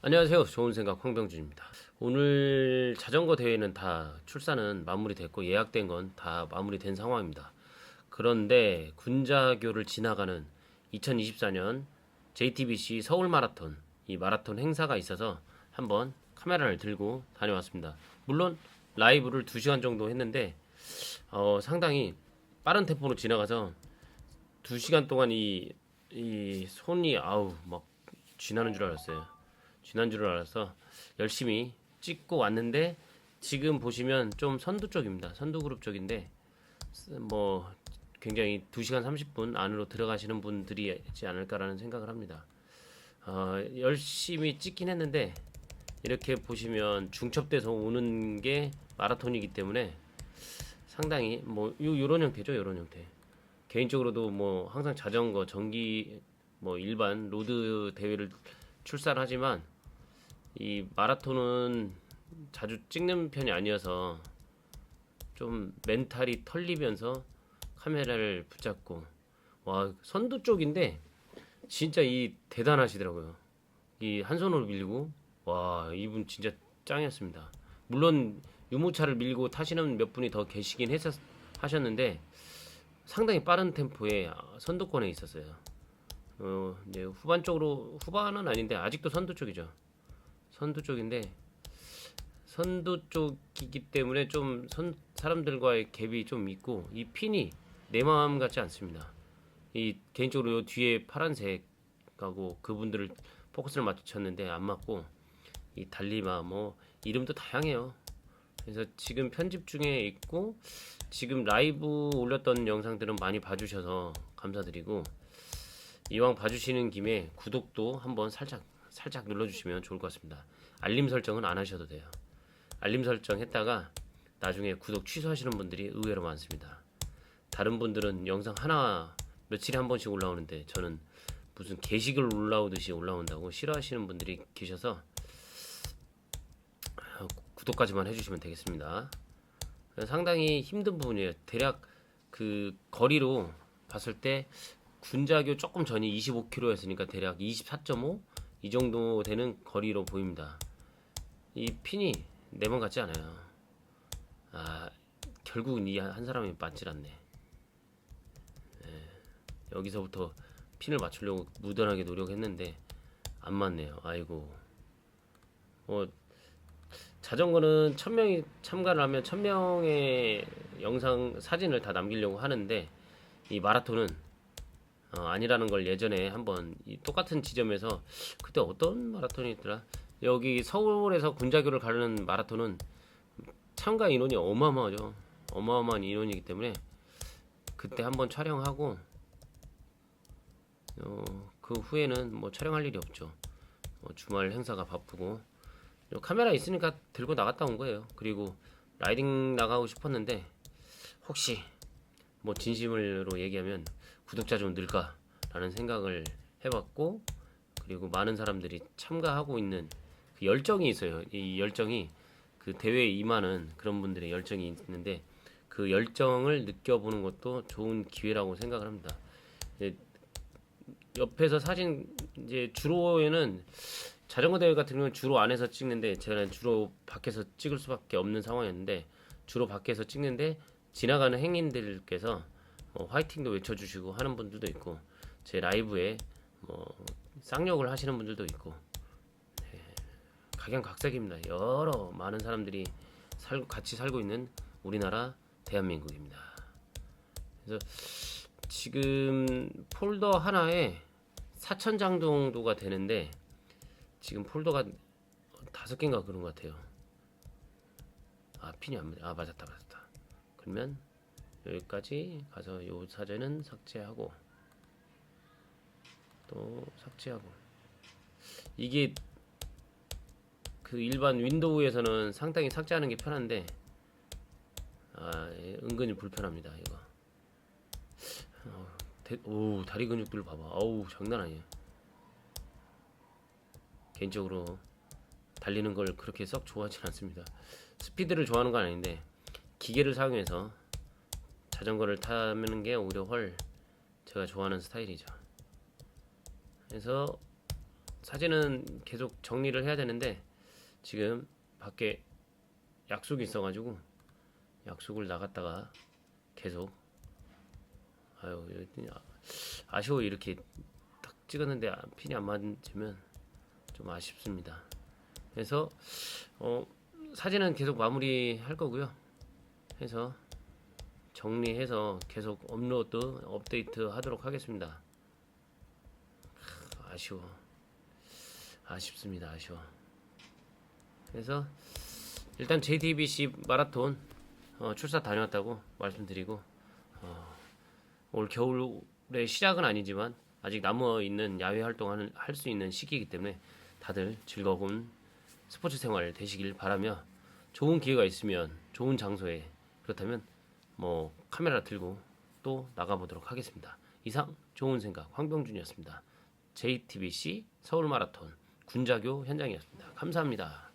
안녕하세요. 좋은 생각 황병준입니다. 오늘 자전거 대회는 다 출사는 마무리됐고 예약된 건 다 마무리된 상황입니다. 그런데 군자교를 지나가는 2024년 JTBC 서울 마라톤 이 마라톤 행사가 있어서 한번 카메라를 들고 다녀왔습니다. 물론 라이브를 2시간 정도 했는데 어, 상당히 빠른 템포로 지나가서 2시간 동안 이, 이 손이 아우 막 쥐나는 줄 알았어요. 줄 알아서 열심히 찍고 왔는데 지금 보시면 좀 선두 쪽입니다. 선두 그룹 쪽인데 뭐 굉장히 2시간 30분 안으로 들어가시는 분들이 있지 않을까라는 생각을 합니다. 어, 열심히 찍긴 했는데 이렇게 보시면 중첩돼서 오는 게 마라톤이기 때문에 상당히 뭐 요, 요런 형태죠, 요런 형태. 개인적으로도 뭐 항상 자전거, 전기 뭐 일반 로드 대회를 출사를 하지만 이 마라톤은 자주 찍는 편이 아니어서 좀 멘탈이 털리면서 카메라를 붙잡고 와 선두 쪽인데 진짜 이 대단하시더라고요. 이 한 손으로 밀고 와 이분 진짜 짱이었습니다. 물론 유모차를 밀고 타시는 몇 분이 더 계시긴 했었 하셨는데 상당히 빠른 템포에 선두권에 있었어요. 어, 이제 후반 쪽으로 후반은 아닌데 아직도 선두 쪽이죠. 선두 쪽인데 선두 쪽이기 때문에 좀 선, 사람들과의 갭이 좀 있고 이 핀이 내 마음 같지 않습니다. 이 개인적으로 요 뒤에 파란색하고 그분들을 포커스를 맞췄는데 안 맞고 이 달리마 뭐 이름도 다양해요. 그래서 지금 편집 중에 있고 지금 라이브 올렸던 영상들은 많이 봐주셔서 감사드리고 이왕 봐주시는 김에 구독도 한번 살짝 살짝 눌러주시면 좋을 것 같습니다. 알림 설정은 안 하셔도 돼요. 알림 설정 했다가 나중에 구독 취소하시는 분들이 의외로 많습니다. 다른 분들은 영상 하나 며칠에 한 번씩 올라오는데 저는 무슨 게시글 올라오듯이 올라온다고 싫어하시는 분들이 계셔서 구독까지만 해주시면 되겠습니다. 상당히 힘든 부분이에요. 대략 그 거리로 봤을 때 군자교 조금 전이 25km였으니까 대략 24.5 이 정도 되는 거리로 보입니다. 이 핀이 내만 같지 않아요. 아 결국은 이 한 사람이 맞질 않네. 네, 여기서부터 핀을 맞추려고 무던하게 노력했는데 안 맞네요. 아이고. 뭐 자전거는 천 명이 참가를 하면 천 명의 영상 사진을 다 남기려고 하는데 이 마라톤은 어, 아니라는 걸 예전에 한번 이 똑같은 지점에서 그때 어떤 마라톤이 있더라? 여기 서울에서 군자교를 가르는 마라톤은 참가 인원이 어마어마하죠. 어마어마한 인원이기 때문에 그때 한번 촬영하고 어, 그 후에는 뭐 촬영할 일이 없죠. 어, 주말 행사가 바쁘고. 요 카메라 있으니까 들고 나갔다 온 거예요. 그리고 라이딩 나가고 싶었는데 혹시 뭐 진심으로 얘기하면 구독자 좀 늘까라는 생각을 해봤고 그리고 많은 사람들이 참가하고 있는 그 열정이 있어요. 이 열정이 그 대회에 임하는 그런 분들의 열정이 있는데 그 열정을 느껴보는 것도 좋은 기회라고 생각을 합니다. 옆에서 사진 이제 주로에는 자전거 대회 같은 경우는 주로 안에서 찍는데 제가 주로 밖에서 찍을 수밖에 없는 상황이었는데 주로 밖에서 찍는데 지나가는 행인들께서 뭐 화이팅도 외쳐주시고 하는 분들도 있고 제 라이브에 뭐 쌍욕을 하시는 분들도 있고 네, 각양각색입니다. 여러 많은 사람들이 살, 같이 살고 있는 우리나라 대한민국입니다. 그래서 지금 폴더 하나에 4천 장 정도가 되는데 지금 폴더가 다섯 개인가 그런 것 같아요. 아 핀이 안 맞아. 아 맞았다 맞았다. 그러면 여기까지 가서 요 사진은 삭제하고 또 삭제하고. 이게 그 일반 윈도우에서는 상당히 삭제하는 게 편한데 아 예, 은근히 불편합니다 이거. 어, 대, 오 다리 근육들 봐봐. 어우 장난 아니에요. 개인적으로 달리는 걸 그렇게 썩 좋아하진 않습니다. 스피드를 좋아하는 건 아닌데 기계를 사용해서 자전거를 타는 게 오히려 훨 제가 좋아하는 스타일이죠. 그래서 사진은 계속 정리를 해야 되는데 지금 밖에 약속이 있어가지고 약속을 나갔다가 계속 아유 이거 아쉬워 이렇게 딱 찍었는데 아- 핀이 안 맞으면 좀 아쉽습니다. 그래서 어, 사진은 계속 마무리 할 거고요. 해서 정리해서 계속 업로드 업데이트 하도록 하겠습니다. 크, 아쉬워. 아쉽습니다. 아쉬워. 그래서 일단 JTBC 마라톤 어, 출사 다녀왔다고 말씀드리고 어, 올 겨울의 시작은 아니지만 아직 남아 있는 야외 활동을 할 수 있는 시기이기 때문에 다들 즐거운 스포츠 생활 되시길 바라며 좋은 기회가 있으면 좋은 장소에 그렇다면 뭐 카메라 들고 또 나가보도록 하겠습니다. 이상 좋은 생각 황병준이었습니다. JTBC 서울 마라톤 군자교 현장이었습니다. 감사합니다.